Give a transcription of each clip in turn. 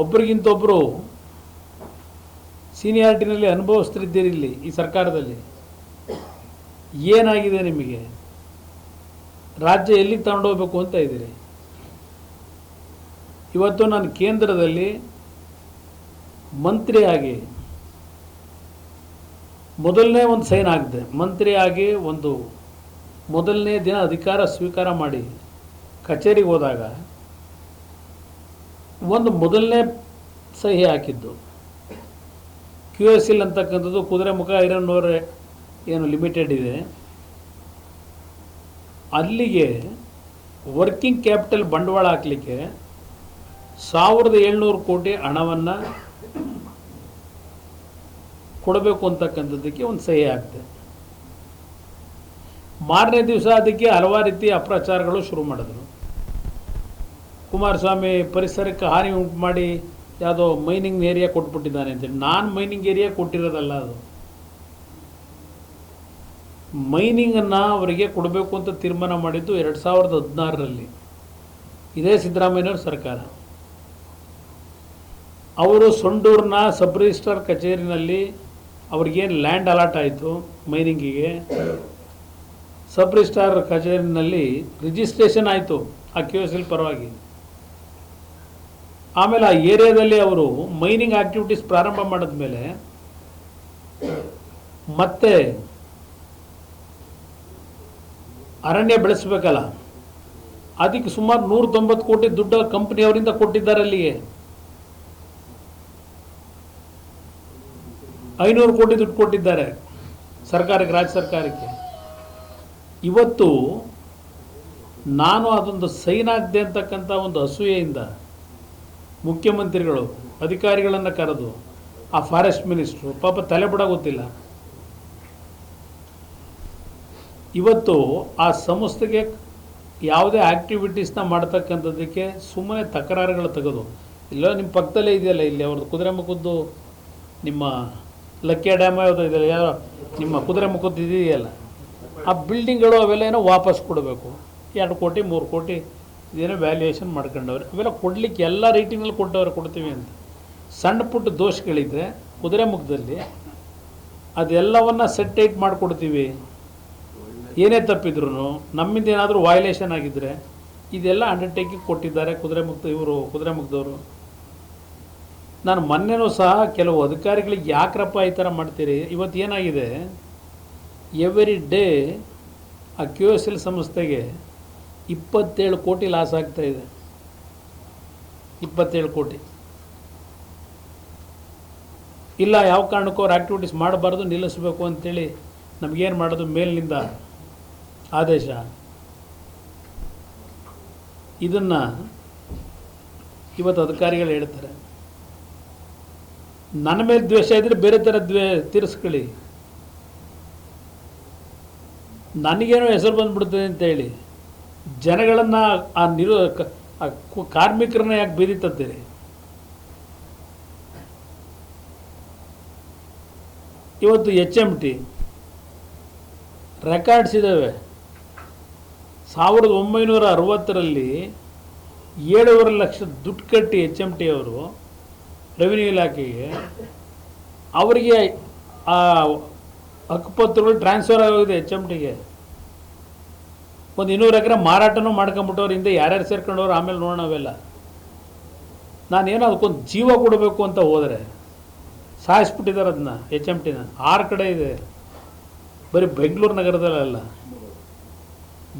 ಒಬ್ರಿಗಿಂತ ಒಬ್ಬರು ಸೀನಿಯಾರಿಟಿನಲ್ಲಿ ಅನುಭವಿಸ್ತಿದ್ದೀರಿ ಇಲ್ಲಿ ಈ ಸರ್ಕಾರದಲ್ಲಿ. ಏನಾಗಿದೆ ನಿಮಗೆ? ರಾಜ್ಯ ಎಲ್ಲಿಗೆ ತಗೊಂಡೋಗ್ಬೇಕು ಅಂತ ಇದ್ದೀರಿ? ಇವತ್ತು ನಾನು ಕೇಂದ್ರದಲ್ಲಿ ಮಂತ್ರಿಯಾಗಿ ಮೊದಲನೇ ಒಂದು ಸೈನ್ ಆಗಿದೆ ಮಂತ್ರಿಯಾಗಿ ಒಂದು ಮೊದಲನೇ ದಿನ ಅಧಿಕಾರ ಸ್ವೀಕಾರ ಮಾಡಿ ಕಚೇರಿಗೆ ಹೋದಾಗ ಒಂದು ಮೊದಲನೇ ಸಹಿ ಹಾಕಿದ್ದು. ಕ್ಯೂ ಎಸ್ ಎಲ್ ಅಂತಕ್ಕಂಥದ್ದು ಕುದುರೆಮುಖ ಐರನ್ ಓರ್ ಏನು ಲಿಮಿಟೆಡ್ ಇದೆ. ಅಲ್ಲಿಗೆ ವರ್ಕಿಂಗ್ ಕ್ಯಾಪಿಟಲ್ ಬಂಡವಾಳ ಹಾಕಲಿಕ್ಕೆ ಸಾವಿರದ ಏಳ್ನೂರು ಕೋಟಿ ಹಣವನ್ನು ಕೊಡಬೇಕು ಅಂತಕ್ಕಂಥದ್ದಕ್ಕೆ ಒಂದು ಸಹಿ ಆಗ್ತದೆ ಮಾರನೇ ದಿವಸ ಅದಕ್ಕೆ ಹಲವಾರು ರೀತಿ ಅಪ್ರಚಾರಗಳು ಶುರು ಮಾಡಿದ್ರು. ಕುಮಾರಸ್ವಾಮಿ ಪರಿಸರಕ್ಕೆ ಹಾನಿ ಉಂಟು ಮಾಡಿ ಯಾವುದೋ ಮೈನಿಂಗ್ ಏರಿಯಾ ಕೊಟ್ಬಿಟ್ಟಿದ್ದಾನೆ ಅಂತೇಳಿ ನಾನು ಮೈನಿಂಗ್ ಏರಿಯಾ ಕೊಟ್ಟಿರೋದಲ್ಲ ಅದು. ಮೈನಿಂಗನ್ನು ಅವರಿಗೆ ಕೊಡಬೇಕು ಅಂತ ತೀರ್ಮಾನ ಮಾಡಿದ್ದು ಎರಡು ಸಾವಿರದ ಹದಿನಾರರಲ್ಲಿ. ಇದೇ ಸಿದ್ದರಾಮಯ್ಯನವರ ಸರ್ಕಾರ. ಅವರು ಸೊಂಡೂರಿನ ಸಬ್ ರಿಜಿಸ್ಟ್ರಾರ್ ಕಚೇರಿನಲ್ಲಿ ಅವ್ರಿಗೇನು ಲ್ಯಾಂಡ್ ಅಲಾಟ್ ಆಯಿತು ಮೈನಿಂಗಿಗೆ ಸಬ್ ರಿಜಿಸ್ಟ್ರಾರ್ ಕಚೇರಿನಲ್ಲಿ ರಿಜಿಸ್ಟ್ರೇಷನ್ ಆಯಿತು ಆ ಕ್ಯೂ ಎಸ್ ಪರವಾಗಿ. ಆಮೇಲೆ ಆ ಏರಿಯಾದಲ್ಲಿ ಅವರು ಮೈನಿಂಗ್ ಆಕ್ಟಿವಿಟೀಸ್ ಪ್ರಾರಂಭ ಮಾಡಿದ್ಮೇಲೆ ಮತ್ತೆ ಅರಣ್ಯ ಬೆಳೆಸಬೇಕಲ್ಲ. ಅದಕ್ಕೆ ಸುಮಾರು ನೂರ ತೊಂಬತ್ತು ಕೋಟಿ ದುಡ್ಡು ಕಂಪ್ನಿಯವರಿಂದ ಕೊಟ್ಟಿದ್ದಾರೆ ಅಲ್ಲಿಗೆ ಐನೂರು ಕೋಟಿ ದುಡ್ಡು ಕೊಟ್ಟಿದ್ದಾರೆ ಸರ್ಕಾರಕ್ಕೆ, ರಾಜ್ಯ ಸರ್ಕಾರಕ್ಕೆ. ಇವತ್ತು ನಾನು ಅದೊಂದು ಸೈನ್ ಆಗದೆ ಅಂತಕ್ಕಂಥ ಒಂದು ಅಸೂಯೆಯಿಂದ ಮುಖ್ಯಮಂತ್ರಿಗಳು, ಅಧಿಕಾರಿಗಳನ್ನು ಕರೆದು, ಆ ಫಾರೆಸ್ಟ್ ಮಿನಿಸ್ಟ್ರು ಪಾಪ ತಲೆ ಬಿಡ ಗೊತ್ತಿಲ್ಲ. ಇವತ್ತು ಆ ಸಂಸ್ಥೆಗೆ ಯಾವುದೇ ಆ್ಯಕ್ಟಿವಿಟೀಸ್ನ ಮಾಡ್ತಕ್ಕಂಥದ್ದಕ್ಕೆ ಸುಮ್ಮನೆ ತಕರಾರುಗಳು ತೆಗೆದು, ಇಲ್ಲ ನಿಮ್ಮ ಪಕ್ಕದಲ್ಲೇ ಇದೆಯಲ್ಲ ಇಲ್ಲಿ ಅವ್ರದ್ದು ಕುದುರೆಮುಖದ್ದು ನಿಮ್ಮ ಲಕ್ಕಿ ಡ್ಯಾಮ್ ಯಾವುದೋ ಇದೆಯಲ್ಲ ಯಾರೋ ನಿಮ್ಮ ಕುದುರೆಮುಖದ್ದು ಇದೆಯಲ್ಲ ಆ ಬಿಲ್ಡಿಂಗ್ಗಳು ಅವೆಲ್ಲ ಏನೋ ವಾಪಸ್ ಕೊಡಬೇಕು. ಎರಡು ಕೋಟಿ, ಮೂರು ಕೋಟಿ ಇದೇನೋ ವ್ಯಾಲ್ಯೂಯೇಷನ್ ಮಾಡ್ಕೊಂಡವ್ರೆ. ಅವೆಲ್ಲ ಕೊಡಲಿಕ್ಕೆ ಎಲ್ಲ ರೇಟಿಂಗಲ್ಲಿ ಕೊಟ್ಟವ್ರು ಕೊಡ್ತೀವಿ ಅಂತ. ಸಣ್ಣ ಪುಟ್ಟ ದೋಷಗಳಿದ್ರೆ ಕುದುರೆಮುಖದಲ್ಲಿ ಅದೆಲ್ಲವನ್ನು ಸೆಟ್ಟೈಟ್ ಮಾಡಿಕೊಡ್ತೀವಿ. ಏನೇ ತಪ್ಪಿದ್ರು ನಮ್ಮಿಂದ ಏನಾದರೂ ವೈಲೇಷನ್ ಆಗಿದ್ದರೆ ಇದೆಲ್ಲ ಅಂಡರ್ಟೇಕಿಂಗ್ ಕೊಟ್ಟಿದ್ದಾರೆ ಕುದುರೆಮುಕ್ತ ಇವರು ಕುದುರೆಮುಖದವರು ನಾನು ಮೊನ್ನೆನೂ ಸಹ ಕೆಲವು ಅಧಿಕಾರಿಗಳಿಗೆ ಯಾಕ್ರಪ್ಪ ಈ ಥರ ಮಾಡ್ತೀರಿ? ಇವತ್ತು ಏನಾಗಿದೆ? ಎವ್ರಿ ಡೇ ಆ ಕ್ಯೂ ಎಸ್ ಎಲ್ ಸಂಸ್ಥೆಗೆ ಇಪ್ಪತ್ತೇಳು ಕೋಟಿ ಲಾಸ್ ಆಗ್ತಾ ಇದೆ. ಇಪ್ಪತ್ತೇಳು ಕೋಟಿ. ಇಲ್ಲ, ಯಾವ ಕಾರಣಕ್ಕೂ ಅವ್ರು ಆ್ಯಕ್ಟಿವಿಟೀಸ್ ಮಾಡಬಾರ್ದು, ನಿಲ್ಲಿಸಬೇಕು ಅಂತೇಳಿ ನಮಗೇನು ಮಾಡೋದು? ಮೇಲಿನಿಂದ ಆದೇಶ. ಇದನ್ನು ಇವತ್ತು ಅಧಿಕಾರಿಗಳು ಹೇಳ್ತಾರೆ. ನನ್ನ ಮೇಲೆ ದ್ವೇಷ ಇದ್ದರೆ ಬೇರೆ ಥರ ದ್ವೇ, ತೀರಿಸ್ಕೊಳ್ಳಿ. ನನಗೇನೋ ಹೆಸರು ಬಂದ್ಬಿಡ್ತದೆ ಅಂತ ಹೇಳಿ ಜನಗಳನ್ನು ಆ ನಿರು ಕಾರ್ಮಿಕರನ್ನ ಯಾಕೆ ಬೀದಿತತ್ತೀರಿ? ಇವತ್ತು ಎಚ್ ಎಂ ಟಿ ರೆಕಾರ್ಡ್ಸ್ ಇದ್ದಾವೆ ಸಾವಿರದ ಒಂಬೈನೂರ ಅರವತ್ತರಲ್ಲಿ ಏಳುವರೆ ಲಕ್ಷ ದುಡ್ಡು ಕಟ್ಟಿ ಎಚ್ ಎಂ ಟಿ ಅವರು ರೆವಿನ್ಯೂ ಇಲಾಖೆಗೆ. ಅವರಿಗೆ ಆ ಹಕ್ಕುಪತ್ರಗಳು ಟ್ರಾನ್ಸ್ಫರ್ ಆಗೋಗಿದೆ ಎಚ್ ಎಂ ಟಿಗೆ ಒಂದು ಇನ್ನೂರು ಎಕರೆ ಮಾರಾಟನೂ ಮಾಡ್ಕೊಂಬಿಟ್ಟವ್ರು ಹಿಂದೆ ಯಾರ್ಯಾರು ಸೇರ್ಕೊಂಡವ್ರು ಆಮೇಲೆ ನೋಡೋಣ ಅವೆಲ್ಲ ನಾನೇನೋ ಅದಕ್ಕೊಂದು ಜೀವ ಕೊಡಬೇಕು ಅಂತ ಹೋದರೆ ಸಾಯಿಸ್ಬಿಟ್ಟಿದ್ದಾರೆ ಅದನ್ನ ಎಚ್ ಎಂ ಟಿನ ಆರು ಕಡೆ ಇದೆ. ಬರೀ ಬೆಂಗಳೂರು ನಗರದಲ್ಲ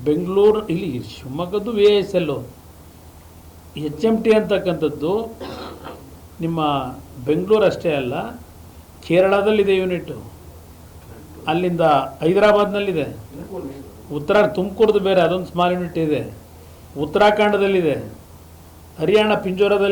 ಬೆಂಗಳೂರು, ಇಲ್ಲಿ ಶಿವಮೊಗ್ಗದ್ದು V S L H M T ಅಂತಕ್ಕಂಥದ್ದು ನಿಮ್ಮ ಬೆಂಗಳೂರು ಅಷ್ಟೇ ಅಲ್ಲ, ಕೇರಳದಲ್ಲಿದೆ ಯೂನಿಟ್ಟು ಅಲ್ಲಿಂದ ಹೈದರಾಬಾದ್ನಲ್ಲಿದೆ. ಉತ್ತರ ತುಮಕೂರ್ದು ಬೇರೆ ಅದೊಂದು ಸ್ಮಾಲ್ ಯೂನಿಟ್ ಇದೆ. ಉತ್ತರಾಖಂಡದಲ್ಲಿದೆ. ಹರಿಯಾಣ ಪಿಂಜೋರದಲ್ಲಿ